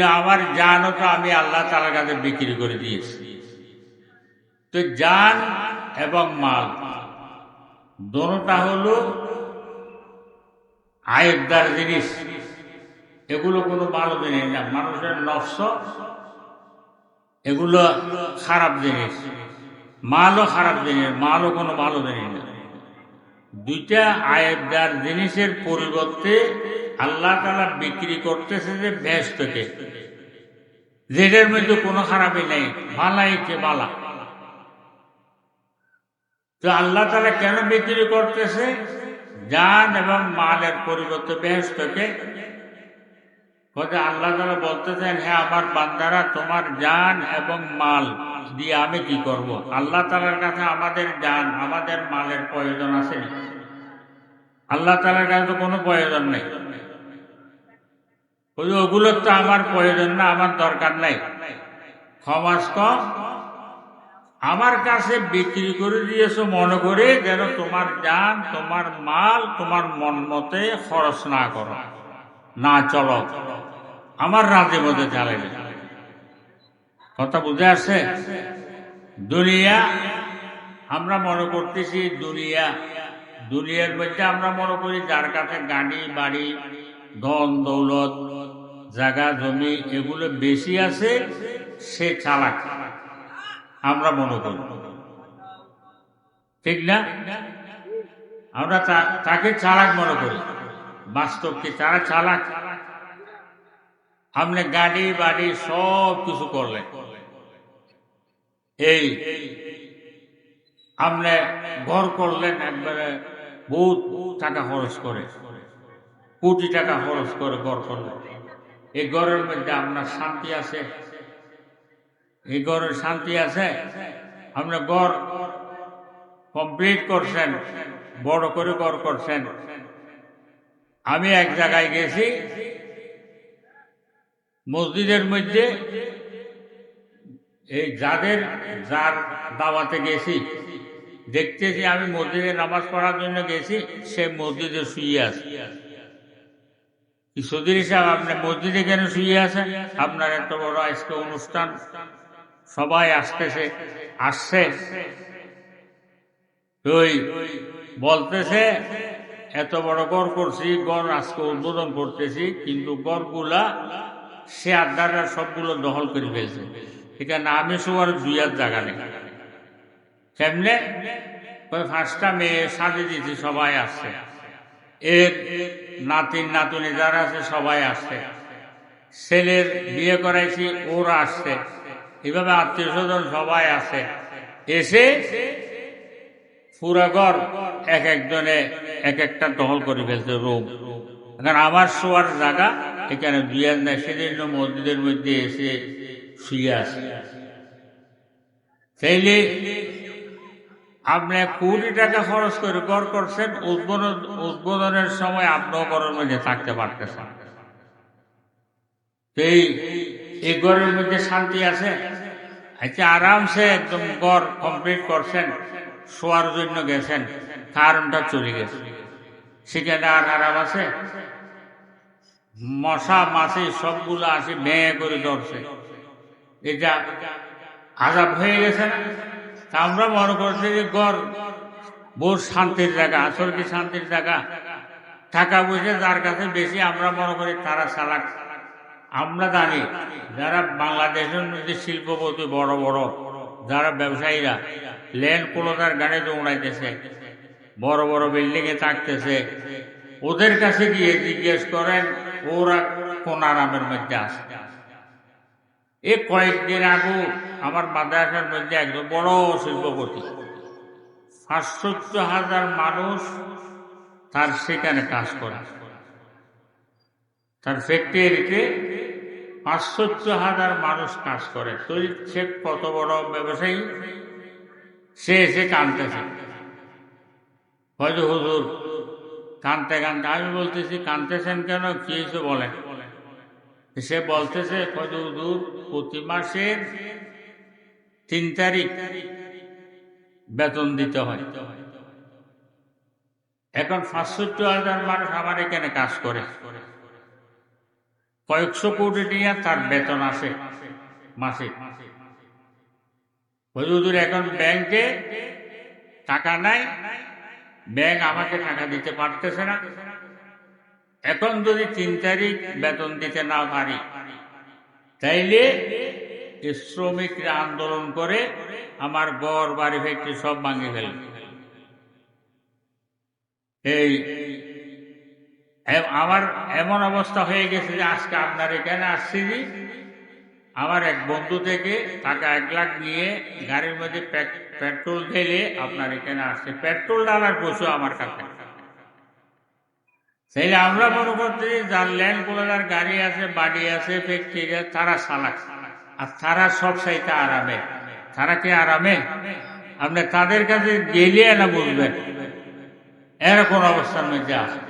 আমার জানও তো আমি আল্লাহ তালার কাছে বিক্রি করে দিয়েছি। তো জান এবং মাল, দোনোটা হলো আয়েবদার জিনিস। এগুলো কোনো ভালো জিনিস না, মানুষের নফস, এগুলো খারাপ জিনিস। মালও খারাপ জিনিস, মালও কোনো ভালো জিনিস না। দুইটা আয়েবদার জিনিসের পরিবর্তে আল্লাহ তালা বিক্রি করতেছে যে থেকে। যেটার মধ্যে কোনো খারাপই নেই। ভালাই কে বালা। তো আল্লাহ তালা কেন বিক্রি করতেছে? জান এবং মালের পরিবর্তে বেহেস্তকে আল্লাহ তালা বলতেছেন হ্যাঁ আমার বান্দারা, তোমার জান এবং মাল দিয়ে আমি কি করব। আল্লাহ তালার কাছে আমাদের জান, আমাদের মালের প্রয়োজন আছে আল্লাহ তালার কাছে তো কোনো প্রয়োজন নেই। ওই ওগুলোর তো আমার প্রয়োজন না, আমার দরকার নাই। ক্ষমাস কম আমার কাছে বিক্রি করে দিয়েছ, মনে করে যেন তোমার জান তোমার মাল, তোমার মন মতে খরচ না করো। না, চলো। আমার রাজ্যের মধ্যে চালে কথা বুঝে আসছে? দুনিয়া, আমরা মনে করতেছি দুনিয়া। দুনিয়ার মধ্যে আমরা মনে করি যার কাছে গাড়ি, বাড়ি, ধন, দৌলত জায়গা, জমি এগুলো বেশি আছে, সে চালাক। আমরা মনে করি ঠিক না? আমরা তাকে চালাক মনে করি। বাস্তব কি? তারা চালাক। আপনি গাড়ি, বাড়ি সব কিছু করলেন এই আপনি ঘর করলেন একবারে বহুত টাকা খরচ করে। কোটি টাকা খরচ করে ঘর করলেন এই ঘরের মধ্যে আপনার শান্তি আছে? এই ঘরের শান্তি আছে? আপনি ঘর কমপ্লিট করছেন, বড় করে ঘর করছেন। আমি এক জায়গায় গেছি, মসজিদের মধ্যে এই যাদের, যার দাওয়াতে গেছি, দেখতেছি আমি মসজিদে নামাজ পড়ার জন্য গেছি, সে মসজিদে শুয়ে আছে। সদির সাহেব আপনি মসজিদে কেন শুয়ে আছেন? আপনার এত বড় আজকে অনুষ্ঠান। সবাই আসতেছে, আসছে। ওই বলতেছে, এত বড় গড় করছি, গড় আজকে উদ্বোধন করতেছি, কিন্তু গড়গুলা সে আড্ডাটা সবগুলো দখল করে ফেলছে। এখানে আমি সবার দুই হাত জায়গা নেই। কেমনে? পাঁচটা মেয়ে সাজে দিয়েছি, সবাই আসছে। এর নাতিন নাতুনি যারা আছে, সবাই আসছে। ছেলের বিয়ে করাইছি, ওরা আসছে। এভাবে আত্মীয় স্বজন সবাই আছে এসে পুরা ঘর এক একজনে এক একটা দখল করে ফেলছে রুম। এখন আমার শোয়ার জায়গা, এখানে দুইয়ার নেই সেজন্য মসজিদের মধ্যে এসে শুয়ে আসে সেইলে আপনি কোটি টাকা খরচ করে ঘর করছেন, উদ্বোধন, উদ্বোধনের সময় আপনিও ঘরের মধ্যে থাকতে পারতেছেন। এই এই ঘরের মধ্যে শান্তি আছে? আচ্ছা আরামসে একদম ঘর কমপ্লিট করছেন, শোয়ার জন্য গেছেন, কারণটা চলে গেছে। সেখানে আর আরাম আছে? মশা, মাছি সবগুলো আসে ভেঙে করে ধরছে। এটা আজাব হয়ে গেছে না? আমরা মনে করছি যে গড় বহু শান্তির জায়গা, আসল কি শান্তির জায়গা? টাকা পয়সা যার কাছে বেশি, আমরা মনে করি তারা চালাক। আমরা জানি যারা বাংলাদেশের মধ্যে শিল্পপতি বড় বড়, যারা ব্যবসায়ীরা ল্যান্ড ক্লোজার গাড়ি দৌড়াইতেছে, বড় বড় বিল্ডিংয়ে থাকতেছে, ওদের কাছে গিয়ে জিজ্ঞেস করেন, ওরা কোন আরামের মধ্যে আসে এ কয়েকদিন আগু আমার মাদ্রাসার মধ্যে একজন বড় শিল্পপতি। পাঁচশো হাজার মানুষ তার সেখানে কাজ করে। তার ফ্যাক্টরিতে পাঁচশো হাজার মানুষ কাজ করে। তো সে কত বড় ব্যবসায়ী? সে এসে কানতেছে। হয়তো হুজুর, কানতে কানতে, আমি বলতেছি, কানতেছেন কেন? কি হয়েছে বলেন? সে বলতেছে প্রতি মাসের তিন তারিখ বেতন দিতে হয়। এখন পাঁচষট্টি হাজার মানুষ আমার এখানে কাজ করে। কয়েকশো কোটি টাকা তার বেতন আসে মাসে। হুজুর এখন ব্যাংকে টাকা নাই। ব্যাংক আমাকে টাকা দিতে পারতেছে না। এখন যদি তিন তারিখ বেতন দিতে না পারি, তাইলে শ্রমিকরা আন্দোলন করে আমার গড় বাড়ি, ফ্যাক্টরি সব ভাঙে ফেল। এই আমার এমন অবস্থা হয়ে গেছে যে আজকে আপনার এখানে আসছি যে আমার এক বন্ধু থেকে টাকা এক লাখ নিয়ে গাড়ির মধ্যে পেট্রোল ঢেলে আপনার এখানে আসছে। পেট্রোল ডালার পশু আমার কাছে। সেই আমরা মনে করছি যার ল্যান্ড ক্লোজার গাড়ি আছে, বাড়ি আছে ফ্যাক্টরি আছে, তারা সালাক আর তারা সব সাইতে আরামে। তারা কি আরামে? আপনি তাদের কাছে গেলে না বুঝবেন। এরকম অবস্থার মধ্যে আছে।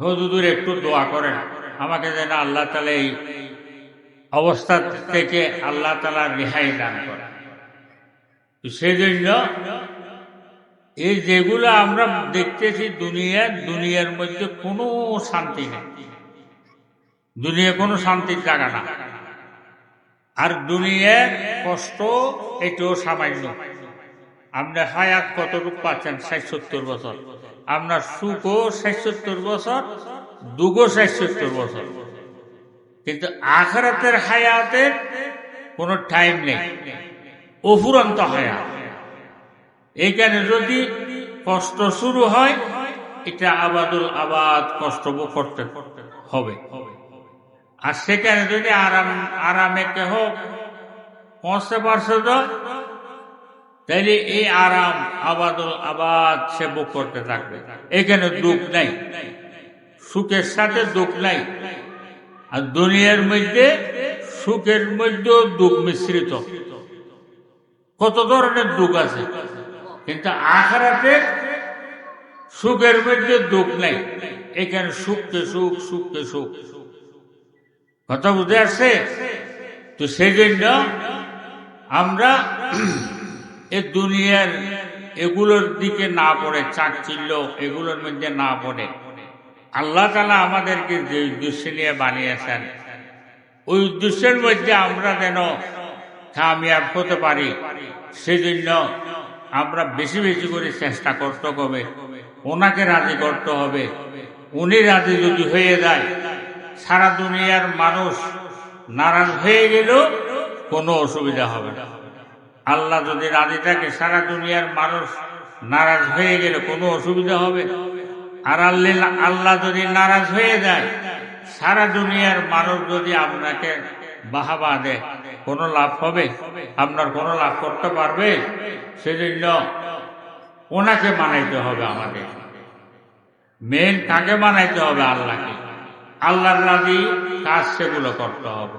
হুজুর একটু দোয়া করেন। আমাকে যেন আল্লাহ তালা এই অবস্থা থেকে আল্লাহ তালা রেহাই দান করে তো সেই জন্য এই যেগুলো আমরা দেখতেছি দুনিয়ার দুনিয়ার মধ্যে কোনো শান্তি নেই। দুনিয়া কোনো শান্তির জায়গা না। আর দুনিয়ার কষ্ট এটাও সামান্য। আপনার হায়াত কতটুকু পাচ্ছেন? ষাট সত্তর বছর। আপনার সুখও ষাট সত্তর বছর দুগো ষাট সত্তর বছর। কিন্তু আখরাতের হায়াতের কোনো টাইম নেই। অফুরন্ত হায়াত। এইখানে যদি কষ্ট শুরু হয়, এটা আবাদুল আবাদ কষ্ট করতে হবে। আর সেখানে যদি আরাম, আরামে কেহ পৌঁছতে পারছে তো, তাইলে এই আরাম আবাদুল আবাদ সে ভোগ করতে থাকবে। এখানে দুঃখ নাই। সুখের সাথে দুঃখ নাই। আর দুনিয়ার মধ্যে, সুখের মধ্যেও দুঃখ মিশ্রিত। কত ধরনের দুঃখ আছে? কিন্তু আখারাতে সুখের মধ্যে দুঃখ নেই। এখানে সুখকে সুখ সুখকে সুখ। কথা বুঝে আসছে? তো সেই জন্য আমরা এ দুনিয়ার এগুলোর দিকে না পড়ে, চাকচিল্য এগুলোর মধ্যে না পড়ে। আল্লাহ তালা আমাদেরকে যে উদ্দেশ্য নিয়ে বানিয়েছেন, ওই উদ্দেশ্যের মধ্যে আমরা যেন কামিয়াব হতে পারি। সেজন্য আমরা বেশি বেশি করে চেষ্টা করতে হবে। ওনাকে রাজি করতে হবে। উনি রাজি যদি হয়ে যায়, সারা দুনিয়ার মানুষ নারাজ হয়ে গেলেও কোনো অসুবিধা হবে না। আল্লাহ যদি রাজি থাকে, সারা দুনিয়ার মানুষ নারাজ হয়ে গেলে কোনো অসুবিধা হবে আর আল্লাহ আল্লাহ যদি নারাজ হয়ে যায়, সারা দুনিয়ার মানুষ যদি আপনাকে বাহাবা দেয় কোনো লাভ হবে? আপনার কোনো লাভ করতে পারবে? সেজন্য ওনাকে মানাইতে হবে আমাদের। মেন কাকে মানাইতে হবে? আল্লাহকে। আল্লাহর রাজি কাজ সেগুলো করতে হবে।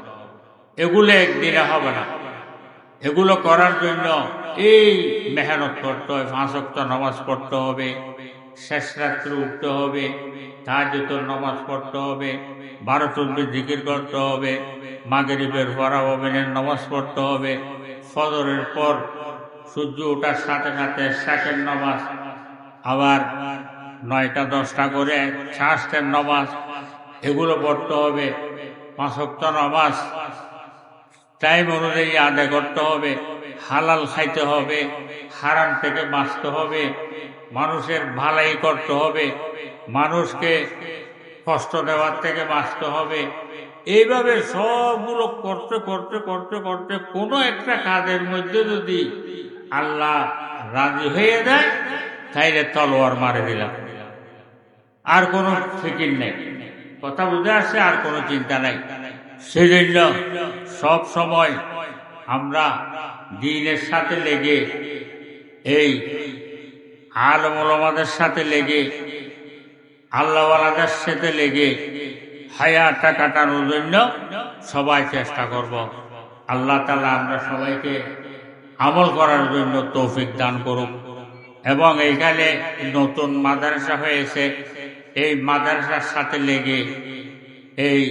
এগুলো একদিনে হবে না। এগুলো করার জন্য এই মেহনত করতে হবে ফাঁসক্ত নামাজ পড়তে হবে। শেষ রাত্রে উঠতে হবে তাহাজুতর নামাজ পড়তে হবে, বারো চব্বিশ জিকির করতে হবে, মাগরিবের পরাবেনের নমাজ পড়তে হবে, ফজরের পর সূর্য ওঠার সাথে সাথে শেখের নমাজ, আবার নয়টা, দশটা করে শাস্তের নমাজ, এগুলো পড়তে হবে পাঁচক্ত নমাজ টাইম অনুযায়ী আদায় করতে হবে, হালাল খাইতে হবে, হারাম থেকে বাঁচতে হবে মানুষের ভালাই করতে হবে, মানুষকে কষ্ট দেওয়ার থেকে বাঁচতে হবে। এইভাবে সবগুলো করতে করতে করতে করতে কোনো একটা কাজের মধ্যে যদি আল্লাহ রাজি হয়ে যায়, তাইলে তলোয়ার মারে দিলাম। আর কোনো ফিকির নেই। কথা বুঝে আসছে, আর কোনো চিন্তা নাই। সেজন্য সব সময় আমরা দিনের সাথে লেগে এই আলমদের সাথে লেগে, আল্লাহওয়ালাদের সাথে লেগে হায়াটা কাটানোর জন্য সবাই চেষ্টা করব। আল্লাহ তালা আমরা সবাইকে আমল করার জন্য তৌফিক দান করুক। এবং এইখানে নতুন মাদ্রাসা হয়েছে, এই মাদ্রাসার সাথে লেগে এই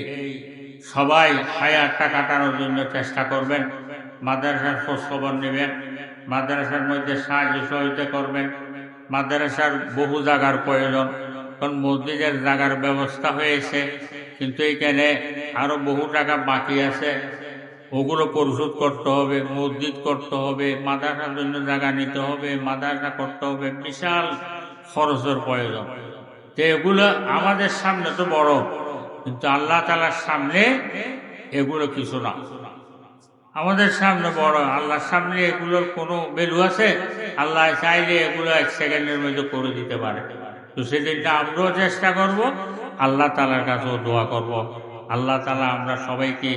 সবাই হায়ারটা কাটানোর জন্য চেষ্টা করবেন। মাদ্রাসার খোঁজখবর নেবেন, মাদ্রাসার মধ্যে সাহায্য সহযোগিতা করবেন। মাদ্রাসার বহু জায়গার প্রয়োজন। কারণ মসজিদের জায়গার ব্যবস্থা হয়েছে, কিন্তু এখানে আরও বহু টাকা বাকি আছে। ওগুলো পরিশোধ করতে হবে, মসজিদ করতে হবে, মাদ্রাসার জন্য জায়গা নিতে হবে, মাদ্রাসা করতে হবে, বিশাল খরচের প্রয়োজন। তো এগুলো আমাদের সামনে তো বড়, কিন্তু আল্লাহ তালার সামনে এগুলো কিছু না। আমাদের সামনে বড় আল্লাহর সামনে এগুলোর কোনো ভ্যালু আছে? আল্লাহ চাইলে এগুলো এক সেকেন্ডের মধ্যে করে দিতে পারে। তো সেদিনটা আমরাও চেষ্টা করব আল্লাহ তালার কাছেও দোয়া করব। আল্লাহ তালা আমরা সবাইকে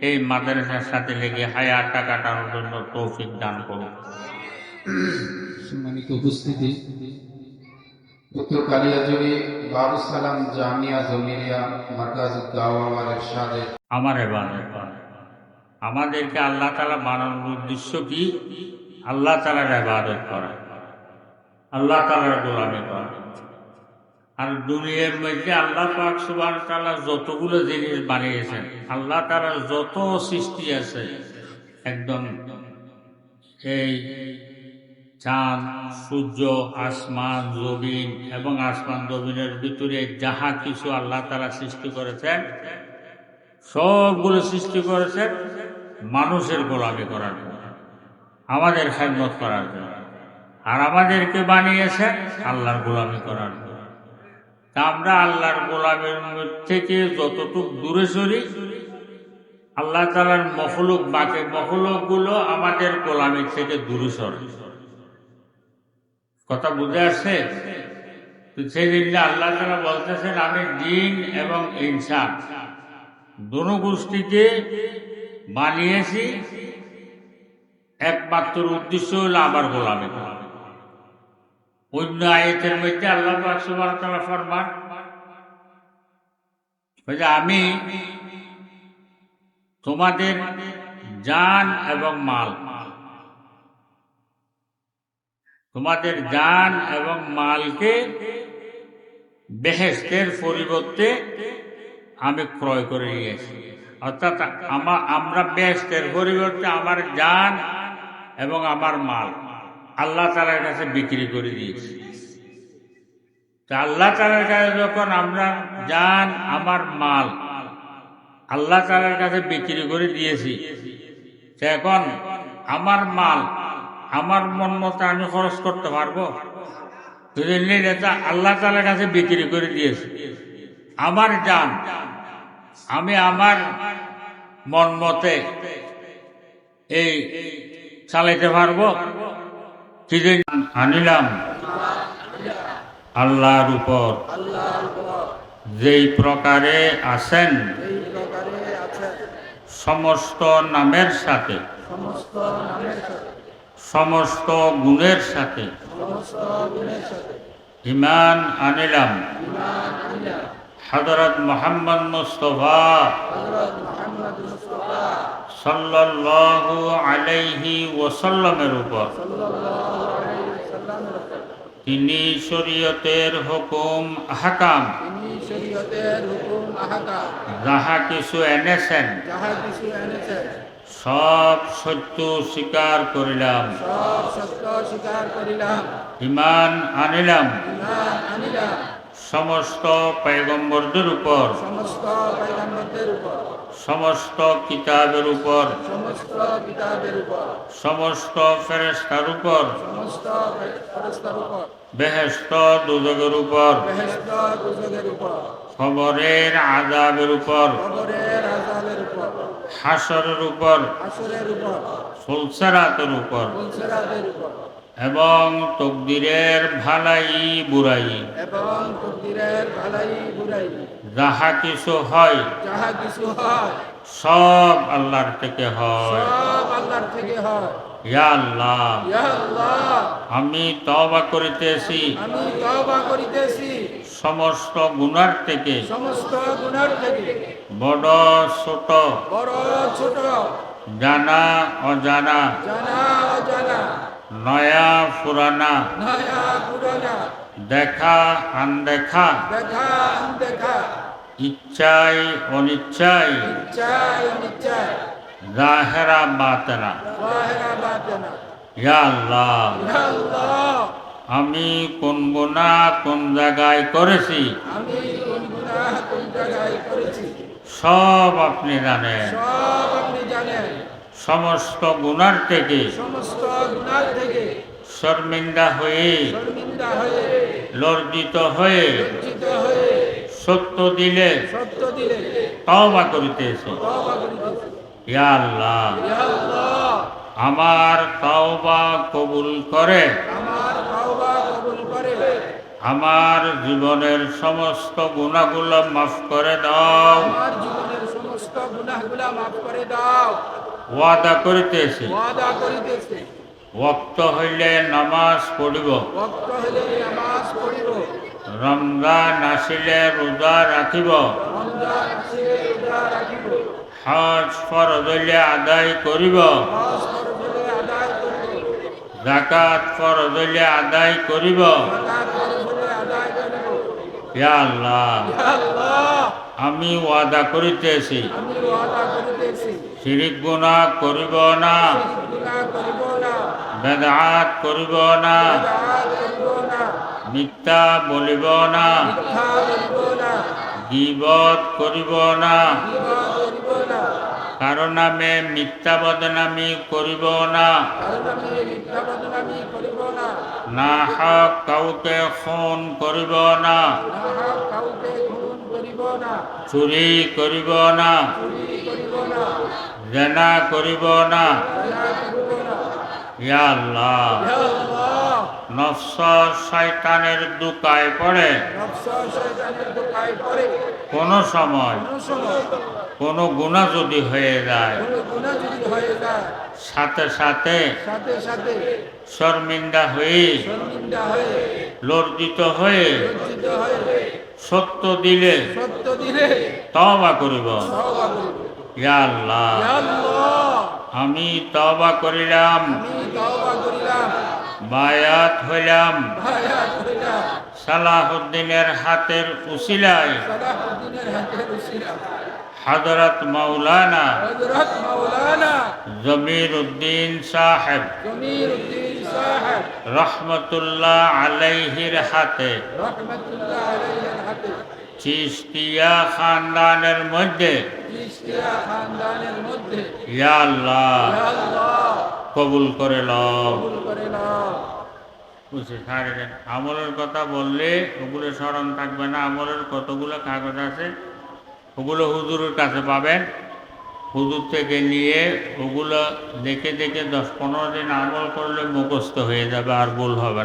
এই মাদ্রাসার সাথে লেগে হায়ারটা কাটানোর জন্য তৌফিক দান করুন। সম্মানিত উপস্থিতি উত্তর কালিয়াজুড়ি বাবুসালাম জামিয়া জমিরিয়া মার্কাজ এরশাদে আমার এবাদত। করে। আমাদেরকে আল্লাহ তালা মানানোর উদ্দেশ্য কি? আল্লাহ তালার এবাদত করা। আল্লাহ তালার গোলামি করা। আর দুনিয়ার মধ্যে আল্লাহ পাক সুবাহ তালা যতগুলো জিনিস বানিয়েছেন, আল্লাহ তালার যত সৃষ্টি আছে, একদম এই চাঁদ, সূর্য, আসমান, জমিন এবং আসমান জমিনের ভিতরে যাহা কিছু আল্লাহ তালা সৃষ্টি করেছেন, সবগুলো সৃষ্টি করেছেন মানুষের গোলামি করার জন্য, আমাদের খেদমত করার জন্য, আর আমাদেরকে বানিয়েছেন আল্লাহর গোলামি করার জন্য। তা আমরা আল্লাহর গোলামের থেকে যতটুক দূরে সরি, আল্লাহ তালার মখলুক, বাকি মখলুকগুলো আমাদের গোলামির থেকে দূরে সরে। কথা বুঝে আসছে? তো সেই দিনটা আল্লাহ তালা বলতেছেন, আমি দিন এবং ইনসান, দোনো গোষ্ঠীকে বানিয়েছি একমাত্র উদ্দেশ্য হলো আবার গোলামি অন্য আয়তের মধ্যে আল্লাহ সুবাহ ফরমান বলছে, আমি তোমাদের জান এবং মাল তোমাদের জান এবং মালকে বেহেস্তের পরিবর্তে আমি ক্রয় করে নিয়েছি। অর্থাৎ আমার বেহেস্তের পরিবর্তে আমার জান এবং আমার মাল আল্লাহ তালার কাছে বিক্রি করে দিয়েছি। তা আল্লাহ তালার কাছে যখন আমরা জান, আমার মাল আল্লাহ তালার কাছে বিক্রি করে দিয়েছি এখন আমার মাল, আমার মন মতো আমি খরচ করতে পারব? আল্লাহ তালার কাছে বিক্রি করে দিয়েছি। আমার জান আমি আমার মন মতে এই চালাইতে পারব? আনিলাম আল্লাহর উপর। যেই প্রকারে আছেন, সমস্ত নামের সাথে, সমস্ত গুণের সাথে, ইমান আনিলাম। হজরত মোহাম্মদ মুস্তফা সাল্লাল্লাহু আলাইহি ওয়াসাল্লামের উপর। তিনি শরীয়তের হুকুম হাকাম তিনি শরীয়তের হুকুম যাহা কিছু এনেছেন সব সত্য স্বীকার করিলাম। ইমান আনিলাম। ইমান আনিলাম। সমস্ত পয়গম্বরদের উপর। সমস্ত পয়গম্বরদের উপর। সমস্ত কিতাবের উপর। সমস্ত কিতাবের উপর। সমস্ত ফেরেস্তার উপর। সমস্ত ফেরেশতার উপর। বেহেস্ত দুজগের উপর। বেহেশত দুজকের উপর। খবরের আজাবের উপর। কবরের আযাবের উপর। হাসরের উপর। আসরের উপর। এবং তকদিরের ভালাই বুড়াই এবং তকদিরের ভালাই বুড়াই যাহা কিছু হয় যাহা কিছু হয় সব আল্লাহর থেকে হয়। সব আল্লাহর থেকে হয়। ইয়া আল্লাহ ইয়া আল্লাহ আমি তবা করিতেছি। আমি তওবা করিতেছি। সমস্ত গুনার থেকে সমস্ত গুনার থেকে। বড় ছোট বড় ছোট জানা অজানা। জানা অজানা। নয়া পুরানা। নয়া পুরানা। দেখা আনদেখা। দেখা দেখা ইচ্ছাই অনিচ্ছাই। জাহেরা বাতেনা। আল্লাহ। ইয়া আল্লাহ। আমি কোন গুণা কোন জায়গায় করেছি? আমি কোন গুনাহ কোন জায়গায় করেছি? সব আপনি জানেন। সব আপনি জানেন। সমস্ত গুণার থেকে সমস্ত শর্মিন্দা হয়ে শর্মিন্দা হয়ে সত্য দিলে তওবা করিতেছে ইয়া আল্লাহ আমার তওবা কবুল করে। আমার জীবনের সমস্ত গুণাগুলো মাফ করে দাও। আমার জীবনের সমস্ত গুনাহগুলা মাফ করে দাও। ওয়াদা করিতেছি ওয়াদা করিতেছি ওক্ত হইলে নামাজ পড়িব। ভক্ত হলে নামাজ পড়িব। রমজান আসিলে রোজা রাখিব। রমজান আসিলে রোজা রাখিব। হজ ফরজ হইলে আদায় করিব। হজ ফরজ হলে আদায় করিব। জাকাত ফরজ হইলে আদায় করিব। যাকাত ফরজ হলে আদায় করিব। ইয়া আল্লাহ। ইয়া আল্লাহ। আমি ওয়াদা করিতেছি। আমি ওয়াদা করিতেছি। শিরিক গুণা করিব না। গুনাহ করিব না বেদাত করিব না। মিথ্যা বলিব না। গিবত করিব না। কারণ নামে মিথ্যা বদনামি করিব না। আমি মিথ্যা বদনামি করিব না হক কাউকে খুন করিব না নাহাক কাউকে না চুরি করিব না। চুরি করিব না। জেনা করিব না দয়া করিব না ইয়া আল্লাহ ইয়া আল্লাহ নফস শয়তানের দুকায় পড়ে। কোনো সময় কোন গুণা যদি হয়ে যায় সাথে সাথে শর্মিন্দা হয়ে শর্মিন্দা হয়ে লজ্জিত হয়ে সত্য দিলে তবা করিব। করিব। ইয়া আল্লাহ। ইয়া আল্লাহ। আমি তবা করিলাম। বায়াত হইলাম। সালাহুদ্দিনের হাতের উসিলায়। হজরত মৌলানা মাওলানা জমির উদ্দিন সাহেব। রহমতুল্লাহ আলাইহির হাতে। চিস্তিয়া খানদানের মধ্যে। ইয়া আল্লাহ। কবুল করে বুঝছি সারে দেন। আমলের কথা বললে ওগুলো স্মরণ থাকবে না। আমলের কতগুলো কাগজ আছে ওগুলো হুজুরের কাছে পাবেন। হুজুর থেকে নিয়ে ওগুলো দেখে দেখে দশ পনেরো দিন আমল করলে মুখস্থ হয়ে যাবে আর ভুল হবে না।